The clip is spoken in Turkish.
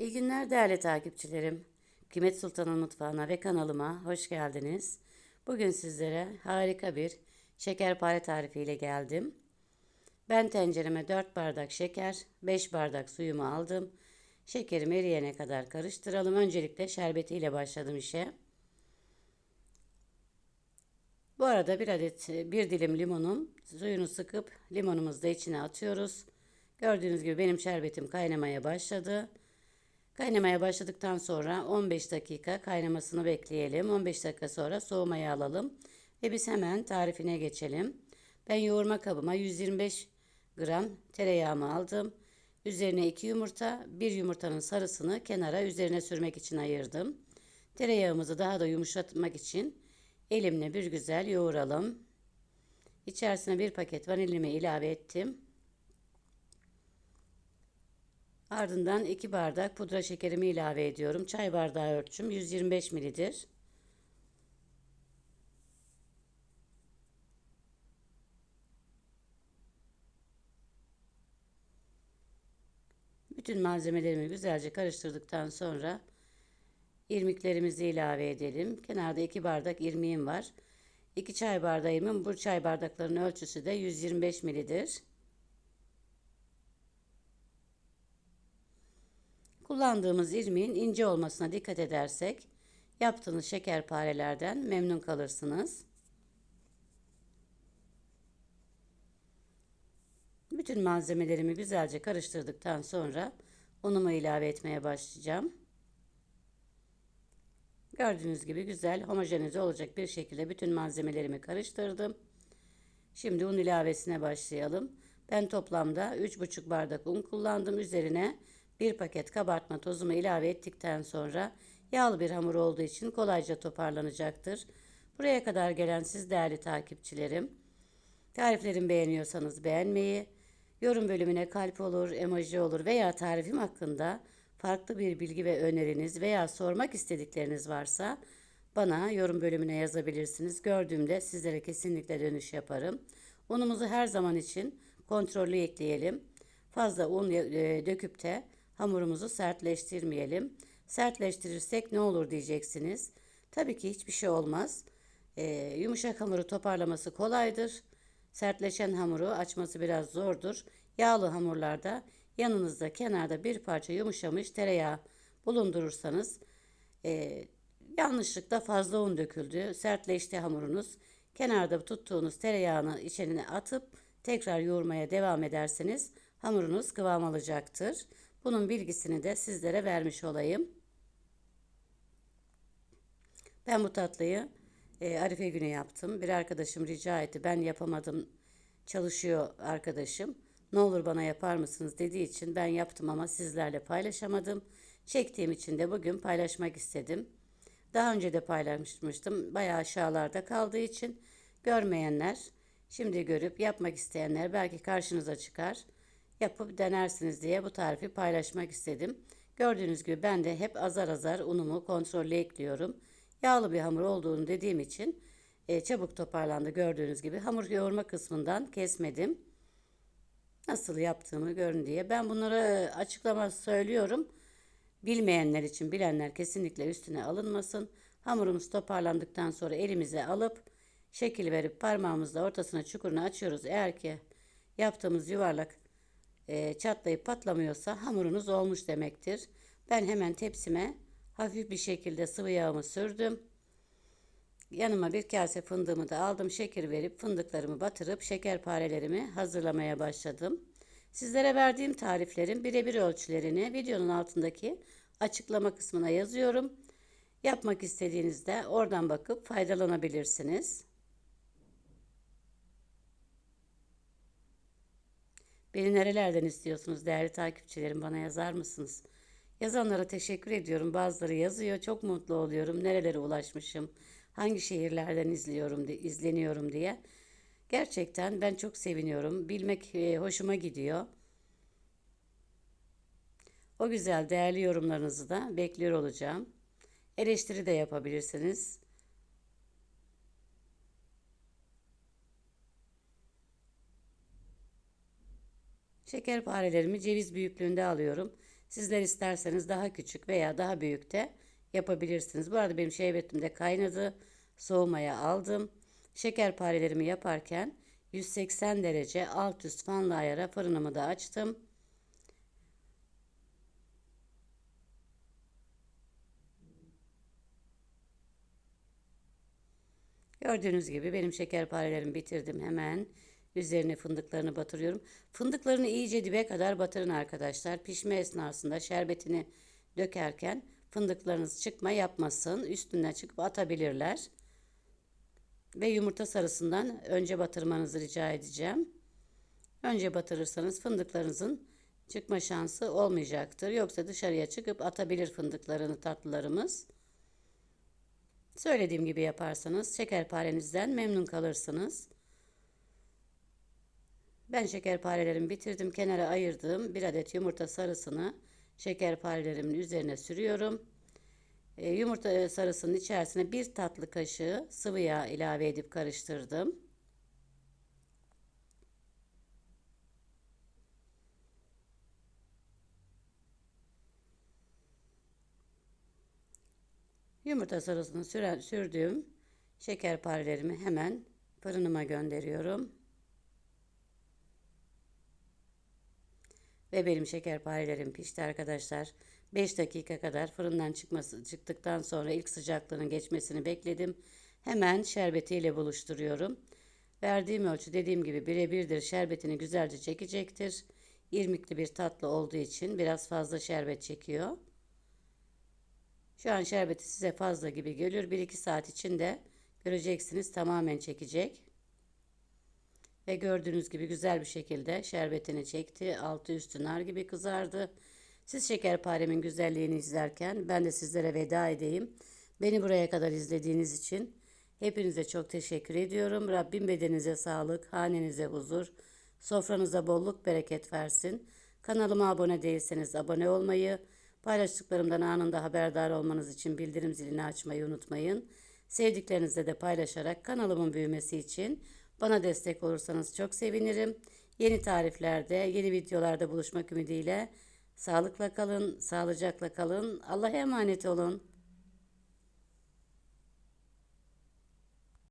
İyi günler değerli takipçilerim. Kıymet Sultan'ın mutfağına ve kanalıma hoş geldiniz. Bugün sizlere harika bir şekerpare tarifiyle geldim. Ben tencereme 4 bardak şeker, 5 bardak suyumu aldım. Şekerim eriyene kadar karıştıralım. Öncelikle şerbetiyle başladım işe. Bu arada bir adet bir dilim limonum suyunu sıkıp limonumuzu da içine atıyoruz. Gördüğünüz gibi benim şerbetim kaynamaya başladı. Kaynamaya başladıktan sonra 15 dakika kaynamasını bekleyelim. 15 dakika sonra soğumaya alalım ve biz hemen tarifine geçelim. Ben yoğurma kabıma 125 gram tereyağımı aldım. Üzerine 2 yumurta, bir yumurtanın sarısını kenara üzerine sürmek için ayırdım. Tereyağımızı daha da yumuşatmak için elimle bir güzel yoğuralım. İçerisine bir paket vanilimi ilave ettim. Ardından 2 bardak pudra şekerimi ilave ediyorum. Çay bardağı ölçüm 125 milidir. Bütün malzemelerimi güzelce karıştırdıktan sonra irmiklerimizi ilave edelim. Kenarda 2 bardak irmiğim var. 2 çay bardağımın bu çay bardaklarının ölçüsü de 125 milidir. Kullandığımız irmiğin ince olmasına dikkat edersek yaptığınız şekerparelerden memnun kalırsınız. Bütün malzemelerimi güzelce karıştırdıktan sonra unumu ilave etmeye başlayacağım. Gördüğünüz gibi güzel homojenize olacak bir şekilde bütün malzemelerimi karıştırdım. Şimdi un ilavesine başlayalım. Ben toplamda 3,5 bardak un kullandım. Üzerine bir paket kabartma tozumu ilave ettikten sonra yağlı bir hamur olduğu için kolayca toparlanacaktır. Buraya kadar gelen siz değerli takipçilerim. Tariflerimi beğeniyorsanız beğenmeyi, yorum bölümüne kalp olur, emoji olur veya tarifim hakkında farklı bir bilgi ve öneriniz veya sormak istedikleriniz varsa bana yorum bölümüne yazabilirsiniz. Gördüğümde sizlere kesinlikle dönüş yaparım. Unumuzu her zaman için kontrollü ekleyelim. Fazla un e, döküp de Hamurumuzu sertleştirmeyelim. Sertleştirirsek ne olur diyeceksiniz. Tabii ki hiçbir şey olmaz. Ee, yumuşak hamuru toparlaması kolaydır. Sertleşen hamuru açması biraz zordur. Yağlı hamurlarda yanınızda kenarda bir parça yumuşamış tereyağı bulundurursanız e, yanlışlıkla fazla un döküldü. Sertleşti hamurunuz. Kenarda tuttuğunuz tereyağını içine atıp tekrar yoğurmaya devam ederseniz hamurunuz kıvam alacaktır. Bunun bilgisini de sizlere vermiş olayım. Ben bu tatlıyı e, Arife günü yaptım. Bir arkadaşım rica etti. Ben yapamadım. Çalışıyor arkadaşım. Ne olur bana yapar mısınız dediği için ben yaptım ama sizlerle paylaşamadım. Çektiğim için de bugün paylaşmak istedim. Daha önce de paylaşmıştım. Bayağı aşağılarda kaldığı için görmeyenler, şimdi görüp yapmak isteyenler belki karşınıza çıkar yapıp denersiniz diye bu tarifi paylaşmak istedim. Gördüğünüz gibi ben de hep azar azar unumu kontrollü ekliyorum. Yağlı bir hamur olduğunu dediğim için e, çabuk toparlandı gördüğünüz gibi. Hamur yoğurma kısmından kesmedim. Nasıl yaptığımı görün diye. Ben bunları e, açıklama söylüyorum. Bilmeyenler için bilenler kesinlikle üstüne alınmasın. Hamurumuz toparlandıktan sonra elimize alıp şekil verip parmağımızla ortasına çukurunu açıyoruz. Eğer ki yaptığımız yuvarlak e, çatlayıp patlamıyorsa hamurunuz olmuş demektir. Ben hemen tepsime hafif bir şekilde sıvı yağımı sürdüm. Yanıma bir kase fındığımı da aldım. Şeker verip fındıklarımı batırıp şekerparelerimi hazırlamaya başladım. Sizlere verdiğim tariflerin birebir ölçülerini videonun altındaki açıklama kısmına yazıyorum. Yapmak istediğinizde oradan bakıp faydalanabilirsiniz. Beni nerelerden istiyorsunuz değerli takipçilerim bana yazar mısınız? Yazanlara teşekkür ediyorum. Bazıları yazıyor. Çok mutlu oluyorum. Nerelere ulaşmışım? Hangi şehirlerden izliyorum, izleniyorum diye. Gerçekten ben çok seviniyorum. Bilmek e, hoşuma gidiyor. O güzel değerli yorumlarınızı da bekliyor olacağım. Eleştiri de yapabilirsiniz. Şekerparelerimi ceviz büyüklüğünde alıyorum. Sizler isterseniz daha küçük veya daha büyük de yapabilirsiniz. Bu arada benim şerbetim de kaynadı. Soğumaya aldım. Şekerparelerimi yaparken 180 derece alt üst fanlı ayara fırınımı da açtım. Gördüğünüz gibi benim şekerparelerimi bitirdim hemen. Üzerine fındıklarını batırıyorum. Fındıklarını iyice dibe kadar batırın arkadaşlar. Pişme esnasında şerbetini dökerken fındıklarınız çıkma yapmasın. Üstüne çıkıp atabilirler. Ve yumurta sarısından önce batırmanızı rica edeceğim. Önce batırırsanız fındıklarınızın çıkma şansı olmayacaktır. Yoksa dışarıya çıkıp atabilir fındıklarını tatlılarımız. Söylediğim gibi yaparsanız şekerparenizden memnun kalırsınız. Ben şekerparelerimi bitirdim. Kenara ayırdığım bir adet yumurta sarısını şekerparelerimin üzerine sürüyorum. E, yumurta sarısının içerisine bir tatlı kaşığı sıvı yağ ilave edip karıştırdım. Yumurta sarısını süren, sürdüğüm şekerparelerimi hemen fırınıma gönderiyorum. Ve benim şekerparelerim pişti arkadaşlar. 5 dakika kadar fırından çıkması çıktıktan sonra ilk sıcaklığının geçmesini bekledim. Hemen şerbetiyle buluşturuyorum. Verdiğim ölçü dediğim gibi birebirdir. Şerbetini güzelce çekecektir. İrmikli bir tatlı olduğu için biraz fazla şerbet çekiyor. Şu an şerbeti size fazla gibi geliyor. 1-2 saat içinde göreceksiniz tamamen çekecek. Ve gördüğünüz gibi güzel bir şekilde şerbetini çekti. Altı üstü nar gibi kızardı. Siz şekerparemin güzelliğini izlerken ben de sizlere veda edeyim. Beni buraya kadar izlediğiniz için hepinize çok teşekkür ediyorum. Rabbim bedeninize sağlık, hanenize huzur, sofranıza bolluk bereket versin. Kanalıma abone değilseniz abone olmayı, paylaştıklarımdan anında haberdar olmanız için bildirim zilini açmayı unutmayın. Sevdiklerinizle de paylaşarak kanalımın büyümesi için bana destek olursanız çok sevinirim. Yeni tariflerde, yeni videolarda buluşmak ümidiyle sağlıkla kalın, sağlıcakla kalın. Allah'a emanet olun.